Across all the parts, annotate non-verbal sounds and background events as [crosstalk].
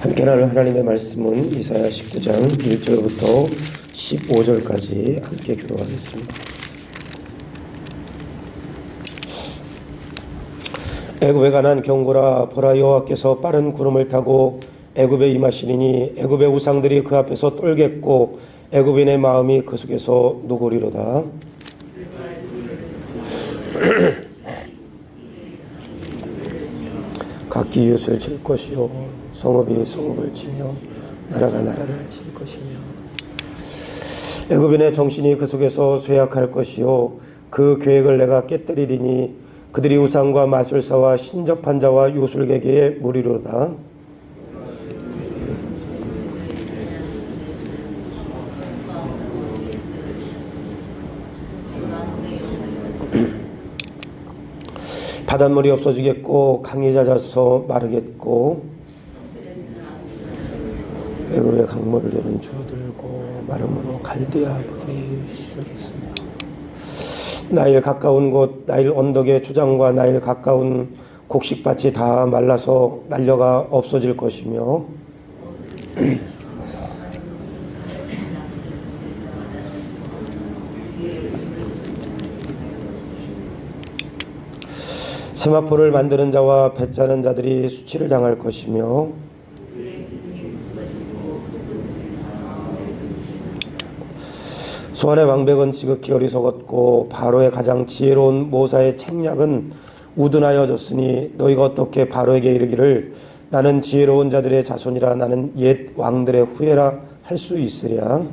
함께 나눌 하나님의 말씀은 이사야 19장 1절부터 15절까지 함께 교도하겠습니다. 애굽에 관한 경고라 보라 여호와께서 빠른 구름을 타고 애굽에 임하시리니 애굽의 우상들이 그 앞에서 떨겠고 애굽인의 마음이 그 속에서 누구리로다. [clears throat] 각기 이웃을 칠 것이요 성읍이 성읍을 치며 나라가 나라를 칠 것이며 애굽인의 정신이 그 속에서 쇠약할 것이요 그 계획을 내가 깨뜨리리니 그들이 우상과 마술사와 신접한 자와 요술계계의 무리로다. [clears throat] 바닷물이 없어지겠고 강이 잦아서 마르겠고 애굽의 강물을 내는 줄들고 마름으로 갈대아 부들이 시들겠으며 나일 가까운 곳 나일 언덕의 초장과 나일 가까운 곡식밭이 다 말라서 날려가 없어질 것이며 세마포를 만드는 자와 배짜는 자들이 수치를 당할 것이며 소환의 왕백은 지극히 어리석었고 바로의 가장 지혜로운 모사의 책략은 우둔하여졌으니 너희가 어떻게 바로에게 이르기를 나는 지혜로운 자들의 자손이라 나는 옛 왕들의 후예라 할 수 있으랴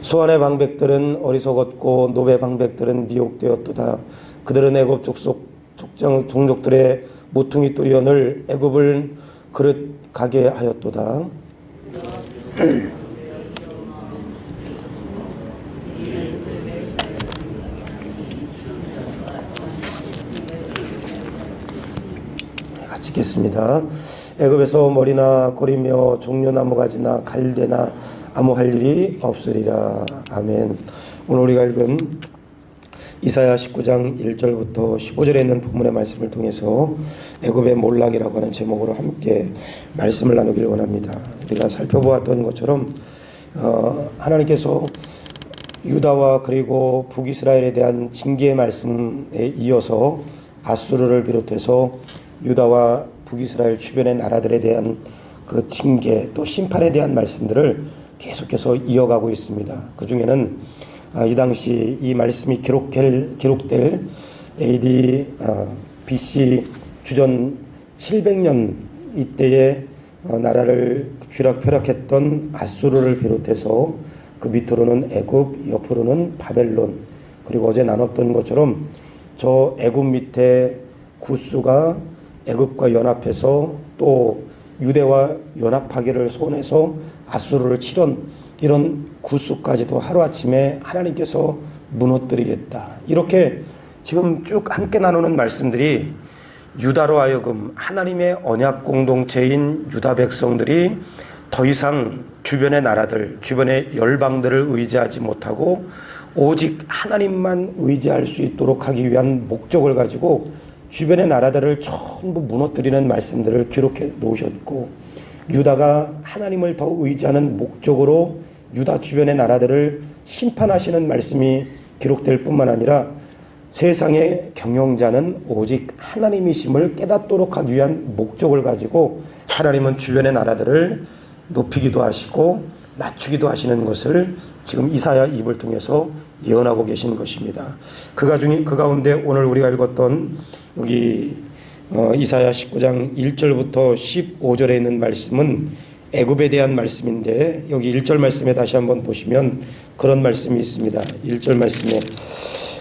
수완의 방백들은 어리석었고 노베 방백들은 미혹되었도다. 그들은 애굽 족속 종족들의 모퉁이 뚜리언을 애굽을 그릇 가게 하였도다. [clears throat] 같이 읽겠습니다. 애굽에서 머리나 고리며 종려나무 가지나 갈대나 아무 할 일이 없으리라. 아멘. 오늘 우리가 읽은 이사야 19장 1절부터 15절에 있는 본문의 말씀을 통해서 애굽의 몰락이라고 하는 제목으로 함께 말씀을 나누길 원합니다. 우리가 살펴보았던 것처럼 어, 하나님께서 유다와 그리고 북이스라엘에 대한 징계의 말씀에 이어서 아수르를 비롯해서 유다와 북이스라엘 주변의 나라들에 대한 그 징계 또 심판에 대한 말씀들을 계속해서 이어가고 있습니다. 그 중에는 아, 이 당시 이 말씀이 기록될 기록될 AD BC 주전 700년 이때에 어, 나라를 쥐락펴락했던 아수르를 비롯해서 그 밑으로는 애굽, 옆으로는 바벨론, 그리고 어제 나눴던 것처럼 저 애굽 밑에 구스가 애굽과 연합해서 또 유대와 연합하기를 손해서 아수르를 치른 이런 구수까지도 하루아침에 하나님께서 무너뜨리겠다. 이렇게 지금 쭉 함께 나누는 말씀들이 유다로 하여금 하나님의 언약 공동체인 유다 백성들이 더 이상 주변의 나라들, 주변의 열방들을 의지하지 못하고 오직 하나님만 의지할 수 있도록 하기 위한 목적을 가지고 주변의 나라들을 전부 무너뜨리는 말씀들을 기록해 놓으셨고 유다가 하나님을 더 의지하는 목적으로 유다 주변의 나라들을 심판하시는 말씀이 기록될 뿐만 아니라 세상의 경영자는 오직 하나님이심을 깨닫도록 하기 위한 목적을 가지고 하나님은 주변의 나라들을 높이기도 하시고 낮추기도 하시는 것을 지금 이사야 입을 통해서 예언하고 계신 것입니다. 그가 중에 그 가운데 오늘 우리가 읽었던 여기 어, 이사야 19장 1절부터 15절에 있는 말씀은 애굽에 대한 말씀인데 여기 1절 말씀에 다시 한번 보시면 그런 말씀이 있습니다. 1절 말씀에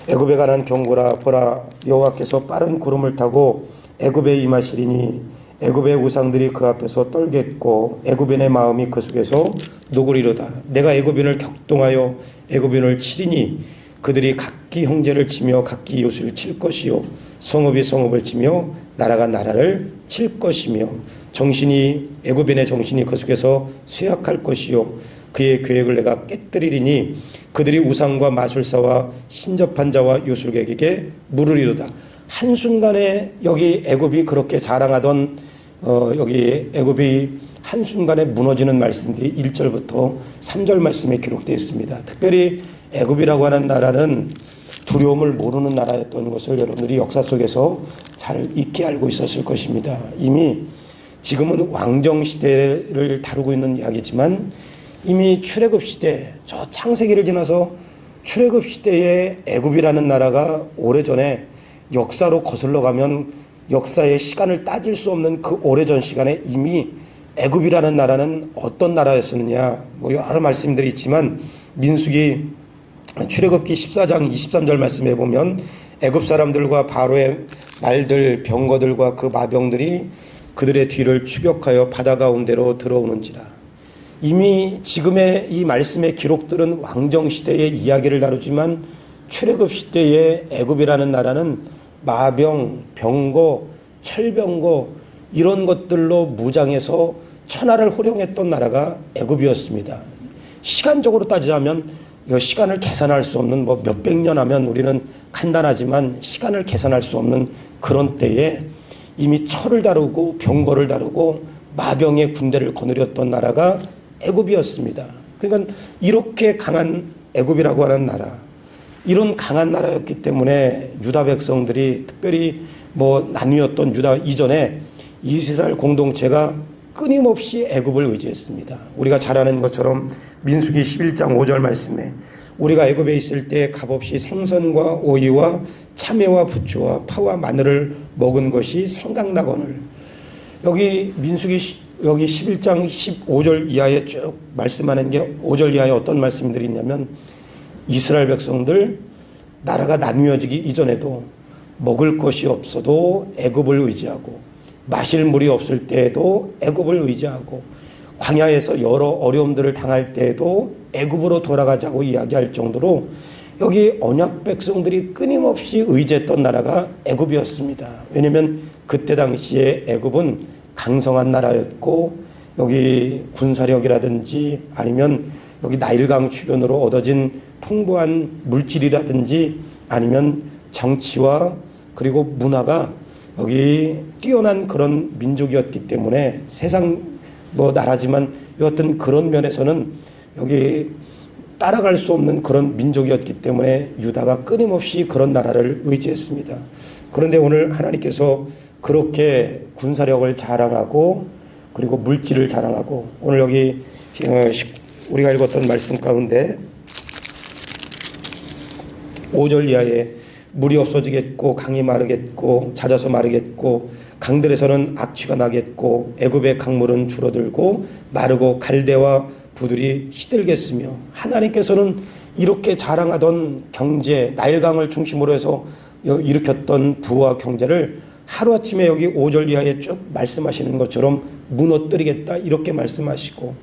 애굽에 관한 경고라 보라 여호와께서 빠른 구름을 타고 애굽에 임하시리니 애굽의 우상들이 그 앞에서 떨겠고 애굽인의 마음이 그 속에서 누구리로다 내가 애굽인을 격동하여 애굽인을 치리니 그들이 각기 형제를 치며 각기 이웃을 칠 것이요 성읍이 성읍을 치며 나라가 나라를 칠 것이며 정신이 애굽인의 정신이 그 속에서 쇠약할 것이요 그의 계획을 내가 깨뜨리리니 그들이 우상과 마술사와 신접한 자와 요술객에게 물으리로다. 한순간에 여기 애굽이 그렇게 자랑하던 어, 여기 애굽이 한순간에 무너지는 말씀들이 1절부터 3절 말씀에 기록되어 있습니다. 특별히 애굽이라고 하는 나라는 두려움을 모르는 나라였던 것을 여러분들이 역사 속에서 잘 익히 알고 있었을 것입니다. 이미 지금은 왕정 시대를 다루고 있는 이야기지만 이미 출애굽 시대 저 창세기를 지나서 출애굽 시대의 애굽이라는 나라가 오래전에 역사로 거슬러 가면 역사의 시간을 따질 수 없는 그 오래전 시간에 이미 애굽이라는 나라는 어떤 나라였었느냐 뭐 여러 말씀들이 있지만 민수기 출애굽기 14장 23절 말씀에 보면 애굽 사람들과 바로의 말들 병거들과 그 마병들이 그들의 뒤를 추격하여 바다 가운데로 들어오는지라 이미 지금의 이 말씀의 기록들은 왕정 시대의 이야기를 다루지만 출애굽 시대의 애굽이라는 나라는 마병, 병거, 철병거 이런 것들로 무장해서 천하를 호령했던 나라가 애굽이었습니다. 시간적으로 따지자면 이 시간을 계산할 수 없는 뭐 몇백 년 하면 우리는 간단하지만 시간을 계산할 수 없는 그런 때에 이미 철을 다루고 병거를 다루고 마병의 군대를 거느렸던 나라가 애굽이었습니다. 그러니까 이렇게 강한 애굽이라고 하는 나라, 이런 강한 나라였기 때문에 유다 백성들이 특별히 뭐 나뉘었던 유다 이전에 이스라엘 공동체가 끊임없이 애굽을 의지했습니다. 우리가 잘 아는 것처럼 민수기 11장 5절 말씀에 우리가 애굽에 있을 때 값없이 생선과 오이와 참외와 부추와 파와 마늘을 먹은 것이 생각나거늘 여기 민수기 시- 여기 11장 15절 이하에 쭉 말씀하는 게 5절 이하에 어떤 말씀들이 있냐면 이스라엘 백성들 나라가 나뉘어지기 이전에도 먹을 것이 없어도 애굽을 의지하고 마실 물이 없을 때에도 애굽을 의지하고 광야에서 여러 어려움들을 당할 때에도 애굽으로 돌아가자고 이야기할 정도로 여기 언약 백성들이 끊임없이 의지했던 나라가 애굽이었습니다. 왜냐하면 그때 당시에 애굽은 강성한 나라였고 여기 군사력이라든지 아니면 여기 나일강 주변으로 얻어진 풍부한 물질이라든지 아니면 정치와 그리고 문화가 여기 뛰어난 그런 민족이었기 때문에 세상 뭐 나라지만 어떤 그런 면에서는 여기 따라갈 수 없는 그런 민족이었기 때문에 유다가 끊임없이 그런 나라를 의지했습니다. 그런데 오늘 하나님께서 그렇게 군사력을 자랑하고 그리고 물질을 자랑하고 오늘 여기 어, 십- 우리가 읽었던 말씀 가운데 5절 이하에 물이 없어지겠고 강이 마르겠고 잦아서 마르겠고 강들에서는 악취가 나겠고 애굽의 강물은 줄어들고 마르고 갈대와 부들이 시들겠으며 하나님께서는 이렇게 자랑하던 경제 나일강을 중심으로 해서 일으켰던 부와 경제를 하루아침에 여기 5절 이하에 쭉 말씀하시는 것처럼 무너뜨리겠다 이렇게 말씀하시고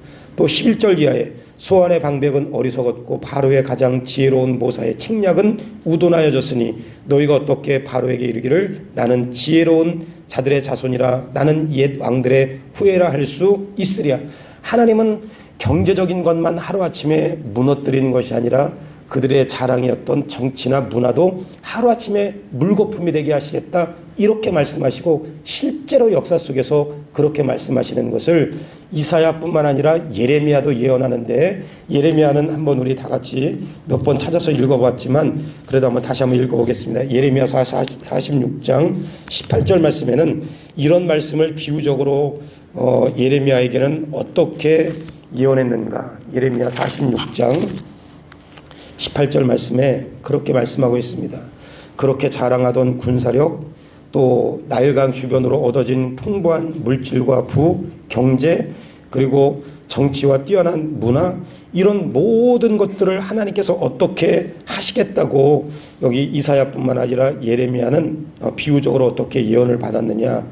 또 11절 이하에 소환의 방백은 어리석었고 바로의 가장 지혜로운 모사의 책략은 우둔하여졌으니 너희가 어떻게 바로에게 이르기를? 나는 지혜로운 자들의 자손이라 나는 옛 왕들의 후예라 할 수 있으랴. 하나님은 경제적인 것만 하루아침에 무너뜨리는 것이 아니라 그들의 자랑이었던 정치나 문화도 하루아침에 물거품이 되게 하시겠다 이렇게 말씀하시고 실제로 역사 속에서 그렇게 말씀하시는 것을 이사야뿐만 아니라 예레미야도 예언하는데 예레미야는 한번 우리 다 같이 몇 번 찾아서 읽어봤지만 그래도 한번 다시 한번 읽어보겠습니다. 예레미야 46장 18절 말씀에는 이런 말씀을 비유적으로 어, 예레미야에게는 어떻게 예언했는가? 예레미야 46장 18절 말씀에 그렇게 말씀하고 있습니다. 그렇게 자랑하던 군사력 또 나일강 주변으로 얻어진 풍부한 물질과 부, 경제 그리고 정치와 뛰어난 문화 이런 모든 것들을 하나님께서 어떻게 하시겠다고 여기 이사야뿐만 아니라 예레미야는 어, 비유적으로 어떻게 예언을 받았느냐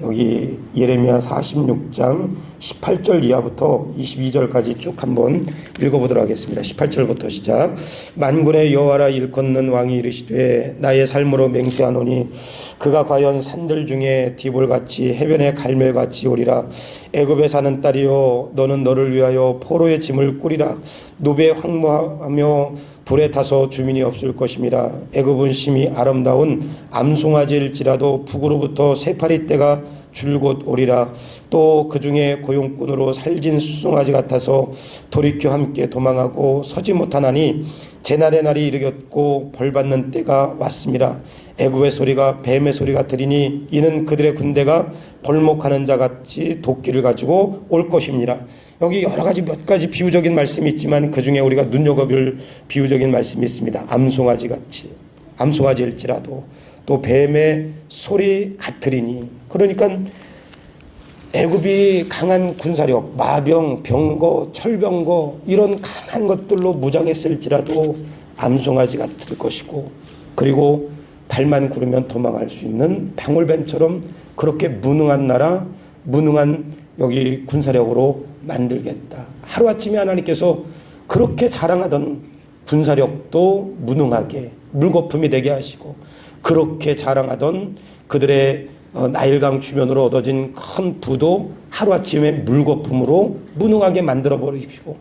여기 예레미야 46장 18절 이하부터 22절까지 쭉 한번 읽어보도록 하겠습니다. 18절부터 시작. 만군의 여호와라 일컫는 왕이 이르시되 나의 삶으로 맹세하노니 그가 과연 산들 중에 디볼같이 해변의 갈멜같이 오리라 애굽에 사는 딸이여 너는 너를 위하여 포로의 짐을 꾸리라 노베 황무하며 불에 타서 주민이 없을 것임이라 애굽은 심히 아름다운 암송아지일지라도 북으로부터 새파리 떼가 줄곧 오리라 또 그 중에 고용꾼으로 살진 수송아지 같아서 돌이켜 함께 도망하고 서지 못하나니 제날의 날이 이르겠고 벌받는 때가 왔음이라 애굽의 소리가 뱀의 소리가 들리니 이는 그들의 군대가 벌목하는 자 같이 도끼를 가지고 올 것입니다. 여기 여러 가지 몇 가지 비유적인 말씀이 있지만 그 중에 우리가 눈여겨볼 비유적인 말씀이 있습니다. 암송아지 같이 암송아지일지라도 또 뱀의 소리 같으리니 그러니까 애굽이 강한 군사력, 마병, 병거, 철병거 이런 강한 것들로 무장했을지라도 암송아지 같을 것이고 그리고 발만 구르면 도망할 수 있는 방울뱀처럼 그렇게 무능한 나라, 무능한 여기 군사력으로 만들겠다. 하루아침에 하나님께서 그렇게 자랑하던 군사력도 무능하게 물거품이 되게 하시고 그렇게 자랑하던 그들의 어, 나일강 주변으로 얻어진 큰 부도 하루아침에 물거품으로 무능하게 만들어 버리시고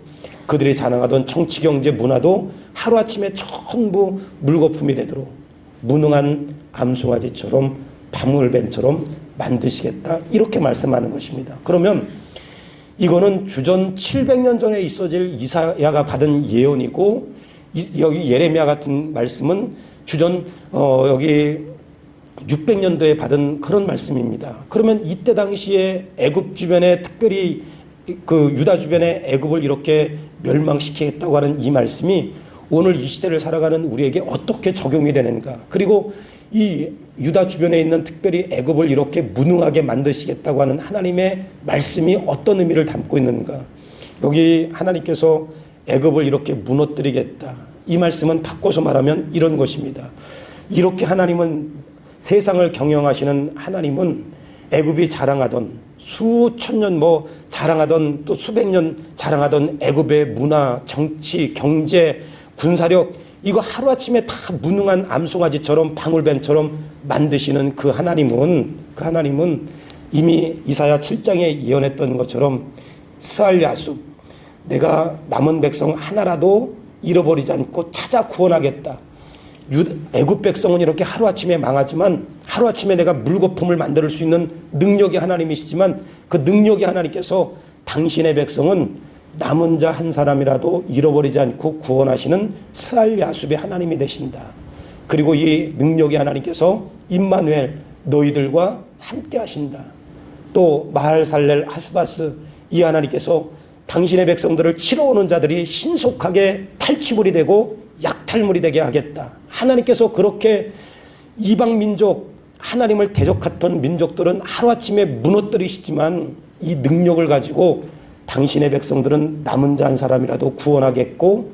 그들이 자랑하던 정치 경제 문화도 하루아침에 전부 물거품이 되도록 무능한 암송아지처럼 방울뱀처럼 만드시겠다 이렇게 말씀하는 것입니다. 그러면 이거는 주전 700년 전에 있어질 이사야가 받은 예언이고 이- 여기 예레미야 같은 말씀은 주전 어, 여기 600년도에 받은 그런 말씀입니다. 그러면 이때 당시에 애굽 주변에 특별히 그 유다 주변에 애굽을 이렇게 멸망시키겠다고 하는 이 말씀이 오늘 이 시대를 살아가는 우리에게 어떻게 적용이 되는가? 그리고 이 유다 주변에 있는 특별히 애굽을 이렇게 무능하게 만드시겠다고 하는 하나님의 말씀이 어떤 의미를 담고 있는가? 여기 하나님께서 애굽을 이렇게 무너뜨리겠다. 이 말씀은 바꿔서 말하면 이런 것입니다. 이렇게 하나님은 세상을 경영하시는 하나님은 애굽이 자랑하던 수천 년 뭐 자랑하던 또 수백 년 자랑하던 애굽의 문화, 정치, 경제, 군사력 이거 하루아침에 다 무능한 암송아지처럼 방울뱀처럼 만드시는 그 하나님은 그 하나님은 이미 이사야 7장에 예언했던 것처럼 스알야수 내가 남은 백성 하나라도 잃어버리지 않고 찾아 구원하겠다. 유- 애굽 백성은 이렇게 하루아침에 망하지만 하루아침에 내가 물거품을 만들 수 있는 능력이 하나님이시지만 그 능력이 하나님께서 당신의 백성은 남은 자 한 사람이라도 잃어버리지 않고 구원하시는 스알 야숲의 하나님이 되신다. 그리고 이 능력이 하나님께서 임마누엘 너희들과 함께 하신다. 또 마할살렐 하스바스 이 하나님께서 당신의 백성들을 치러 오는 자들이 신속하게 탈취물이 되고 약탈물이 되게 하겠다. 하나님께서 그렇게 이방 민족 하나님을 대적했던 민족들은 하루아침에 무너뜨리시지만 이 능력을 가지고 당신의 백성들은 남은 자 한 사람이라도 구원하겠고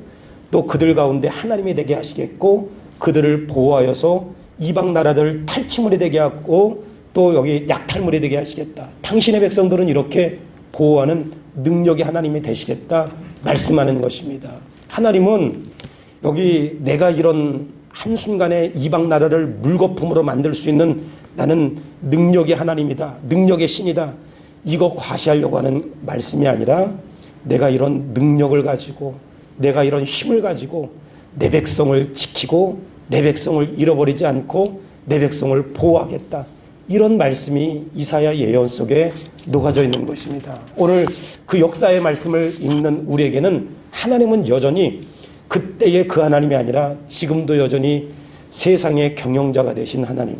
또 그들 가운데 하나님이 되게 하시겠고 그들을 보호하여서 이방 나라들 탈취물이 되게 하고 또 여기 약탈물이 되게 하시겠다. 당신의 백성들은 이렇게 보호하는 능력이 하나님이 되시겠다 말씀하는 것입니다. 하나님은 여기 내가 이런 한순간에 이방 나라를 물거품으로 만들 수 있는 나는 능력의 하나님이다. 능력의 신이다. 이거 과시하려고 하는 말씀이 아니라 내가 이런 능력을 가지고 내가 이런 힘을 가지고 내 백성을 지키고 내 백성을 잃어버리지 않고 내 백성을 보호하겠다. 이런 말씀이 이사야 예언 속에 녹아져 있는 것입니다. 오늘 그 역사의 말씀을 읽는 우리에게는 하나님은 여전히 그때의 그 하나님이 아니라 지금도 여전히 세상의 경영자가 되신 하나님,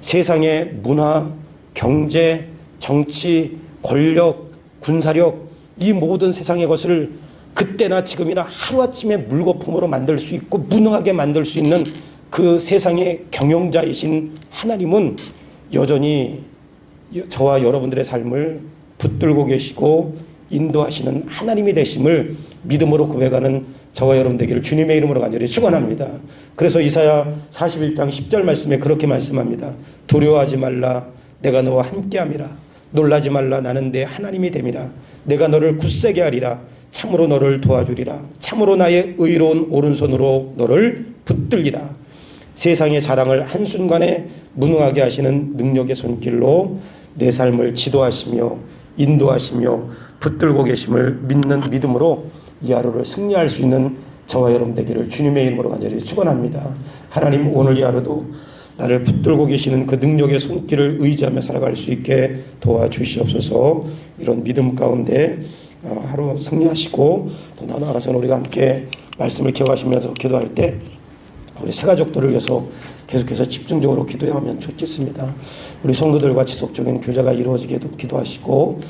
세상의 문화, 경제, 정치, 권력, 군사력, 이 모든 세상의 것을 그때나 지금이나 하루아침에 물거품으로 만들 수 있고 무능하게 만들 수 있는 그 세상의 경영자이신 하나님은 여전히 저와 여러분들의 삶을 붙들고 계시고 인도하시는 하나님이 되심을 믿음으로 고백하는 저와 여러분 되기를 주님의 이름으로 간절히 축원합니다. 그래서 이사야 41장 10절 말씀에 그렇게 말씀합니다. 두려워하지 말라. 내가 너와 함께함이라 놀라지 말라. 나는 내 하나님이 됨이라. 내가 너를 굳세게 하리라. 참으로 너를 도와주리라. 참으로 나의 의로운 오른손으로 너를 붙들리라. 세상의 자랑을 한순간에 무능하게 하시는 능력의 손길로 내 삶을 지도하시며 인도하시며 붙들고 계심을 믿는 믿음으로 이 하루를 승리할 수 있는 저와 여러분 되기를 주님의 이름으로 간절히 축원합니다. 하나님 오늘 이 하루도 나를 붙들고 계시는 그 능력의 손길을 의지하며 살아갈 수 있게 도와주시옵소서. 이런 믿음 가운데 어, 하루 승리하시고 또 나아가서 우리가 함께 말씀을 기억하시면서 기도할 때 우리 새 가족들을 위해서 계속해서 집중적으로 기도하면 좋겠습니다. 우리 성도들과 지속적인 교제가 이루어지게도 기도하시고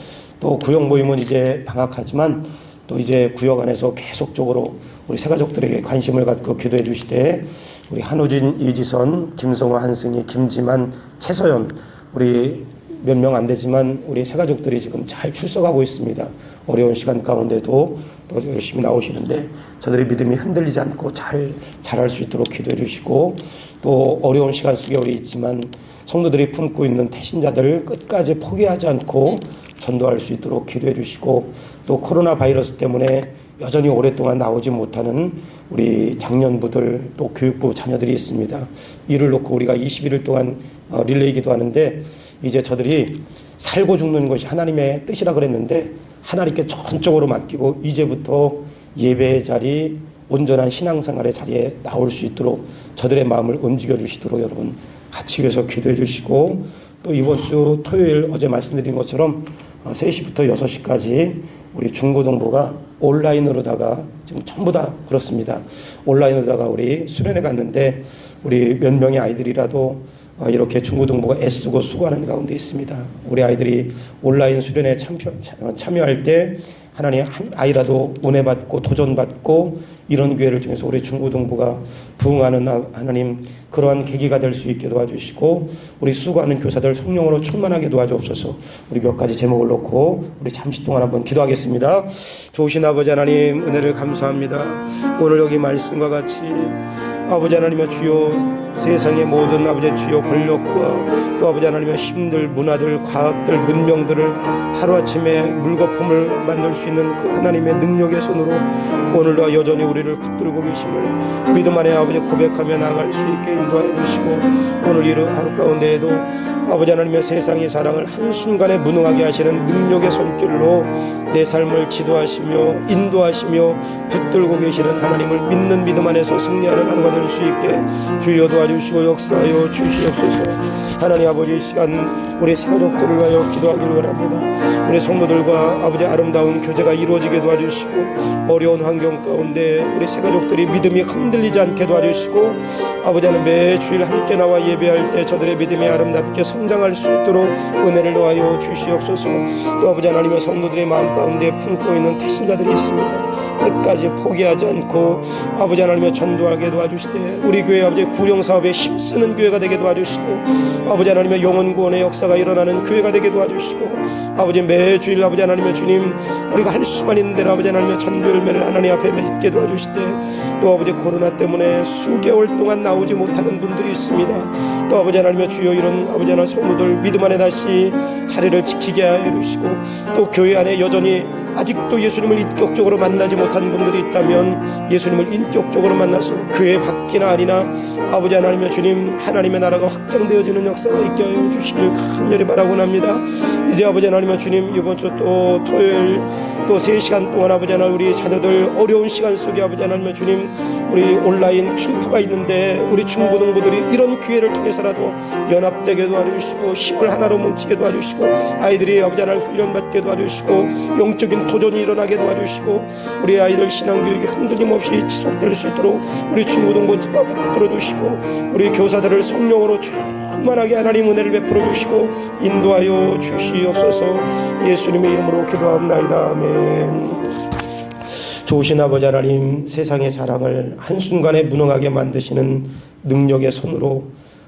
또 구역 모임은 이제 방학하지만 또 이제 구역 안에서 계속적으로 우리 새 가족들에게 관심을 갖고 기도해 주시되 우리 한우진, 이지선, 김성호, 한승희, 김지만, 최서연 우리 몇 명 안 되지만 우리 새 가족들이 지금 잘 출석하고 있습니다. 어려운 시간 가운데도 또 열심히 나오시는데 저들의 믿음이 흔들리지 않고 잘 잘할 수 있도록 기도해 주시고 또 어려운 시간 속에 우리 있지만 성도들이 품고 있는 태신자들 끝까지 포기하지 않고 전도할 수 있도록 기도해 주시고 또 코로나 바이러스 때문에 여전히 오랫동안 나오지 못하는 우리 장년부들 또 교육부 자녀들이 있습니다. 이를 놓고 우리가 21일 동안 어, 릴레이 기도하는데 이제 저들이 살고 죽는 것이 하나님의 뜻이라 그랬는데 하나님께 전적으로 맡기고 이제부터 예배의 자리 온전한 신앙생활의 자리에 나올 수 있도록 저들의 마음을 움직여 주시도록 여러분 같이 위해서 기도해 주시고 또 이번 주 토요일 어제 말씀드린 것처럼 어, 3시부터 6시까지 우리 중고등부가 온라인으로다가 지금 전부 다 그렇습니다. 온라인으로다가 우리 수련회 갔는데 우리 몇 명의 아이들이라도 어, 이렇게 중고등부가 애쓰고 수고하는 가운데 있습니다. 우리 아이들이 온라인 수련회 참여, 참여 할 때 하나님 한 아이라도 은혜 받고 도전 받고 이런 기회를 통해서 우리 중고등부가 부흥하는 하- 하나님 그러한 계기가 될 수 있게 도와주시고 우리 수고하는 교사들 성령으로 충만하게 도와주옵소서. 우리 몇 가지 제목을 놓고 우리 잠시 동안 한번 기도하겠습니다. 좋으신 아버지 하나님 은혜를 감사합니다. 오늘 여기 말씀과 같이 아버지 하나님의 주요 세상의 모든 아버지의 주요 권력과 또 아버지 하나님의 힘들 문화들 과학들 문명들을 하루아침에 물거품을 만들 수 있는 그 하나님의 능력의 손으로 오늘도 여전히 우리를 붙들고 계심을 믿음 안에 아버지 고백하며 나아갈 수 있게 인도하여 주시고 오늘 이른 하루 가운데에도 아버지 하나님의 세상의 사랑을 한순간에 무능하게 하시는 능력의 손길로 내 삶을 지도하시며 인도하시며 붙들고 계시는 하나님을 믿는 믿음 안에서 승리하는 하루가 될수 있게 주여 도와주시고 역사하여 주시옵소서 하나님 아버지 이 시간 우리 세가족들을 위하여 기도하기를 원합니다. 우리 성도들과 아버지 아름다운 교제가 이루어지게 도와주시고 어려운 환경 가운데 우리 세가족들이 믿음이 흔들리지 않게 도와주시고 아버지 하나님 매 주일 함께 나와 예배할 때 저들의 믿음이 아름답게 성장할 수 있도록 은혜를 놓아여 주시옵소서. 또 아버지 하나님의 성도들의 마음 가운데 품고 있는 태신자들이 있습니다. 끝까지 포기하지 않고 아버지 하나님의 전도하게 도와주시되 우리 교회 아버지 구령 사업에 힘쓰는 교회가 되게 도와주시고 아버지 하나님의 영혼 구원의 역사가 일어나는 교회가 되게 도와주시고 아버지 매주일 아버지 하나님의 주님 우리가 할 수만 있는 대로 아버지 하나님의 전도 열매를 하나님 앞에 맺게 도와주시되 또 아버지 코로나 때문에 수개월 동안 나오지 못하는 분들이 있습니다. 또 아버지 하나님의 주여 이런 아버지 하나님 성도들 믿음 안에 다시 자리를 지키게 하여 주시고 또 교회 안에 여전히 아직도 예수님을 인격적으로 만나지 못한 분들이 있다면 예수님을 인격적으로 만나서 교회 밖이나 아니나 아버지 하나님의 주님 하나님의 나라가 확장되어지는 역사가 있게 하여 주시길 간절히 바라고 합니다. 이제 아버지 하나님의 주님 이번 주 또 토요일 또세 시간 동안 아버지 하나님 우리 자녀들 어려운 시간 속에 아버지 하나님의 주님 우리 온라인 캠프가 있는데 우리 중고등부들이 이런 기회를 통해서라도 연합되게 도와주시고 힘을 하나로 뭉치게 도와주시고 아이들이 아버지 하나님 훈련받게 도와주시고 영적인 도전이 일어나게 도와주시고 우리 아이들 신앙교육이 흔들림 없이 지속될 수 있도록 우리 중고등부 붙들어 주시고 우리 교사들을 성령으로 충만하게 하나님 은혜를 베풀어 주시고 인도하여 주시옵소서. 예수님의 이름으로 기도합나이다. 아멘. 좋으신 아버지 하나님 세상의 사랑을 한순간에 무능하게 만드시는 능력의 손으로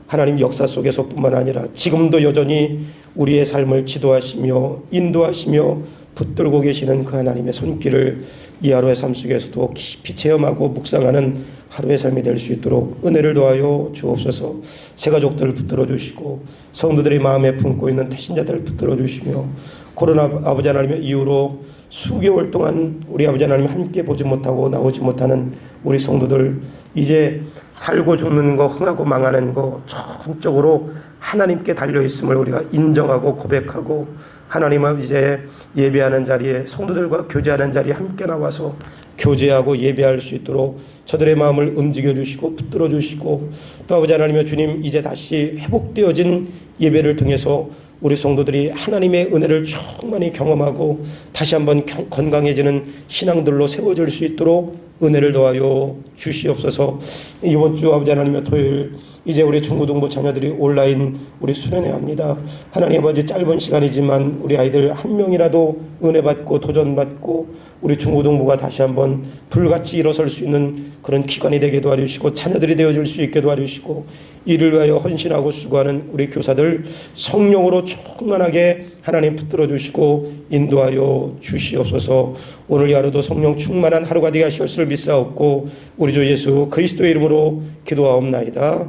하나님 역사 속에서뿐만 아니라 지금도 여전히 우리의 삶을 지도하시며 인도하시며 붙들고 계시는 그 하나님의 손길을 이 하루의 삶 속에서도 깊이 체험하고 묵상하는 하루의 삶이 될 수 있도록 은혜를 도하여 주옵소서. 새 가족들을 붙들어 주시고 성도들의 마음에 품고 있는 태신자들을 붙들어 주시며 코로나 아버지 하나님의 이후로 수개월 동안 우리 아버지 하나님 함께 보지 못하고 나오지 못하는 우리 성도들 이제 살고 죽는 거 흥하고 망하는 거 전적으로 하나님께 달려 있음을 우리가 인정하고 고백하고 하나님은 이제 예배하는 자리에 성도들과 교제하는 자리에 함께 나와서 교제하고 예배할 수 있도록 저들의 마음을 움직여 주시고 붙들어 주시고 또 아버지 하나님의 주님 이제 다시 회복되어진 예배를 통해서 우리 성도들이 하나님의 은혜를 충만히 경험하고 다시 한번 경- 건강해지는 신앙들로 세워질 수 있도록 은혜를 도하여 주시옵소서. 이번 주 아버지 하나님의 토요일 이제 우리 중고등부 자녀들이 온라인 우리 수련회 합니다. 하나님 아버지 짧은 시간이지만 우리 아이들 한 명이라도 은혜 받고 도전 받고 우리 중고등부가 다시 한번 불같이 일어설 수 있는 그런 기관이 되게 도와주시고 자녀들이 되어줄 수 있게 도와주시고 이를 위하여 헌신하고 수고하는 우리 교사들 성령으로 충만하게 하나님 붙들어 주시고 인도하여 주시옵소서 오늘 이 하루도 성령 충만한 하루가 되게 하시옵을 믿사옵고 우리 주 예수 그리스도의 이름으로 기도하옵나이다.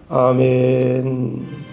아멘.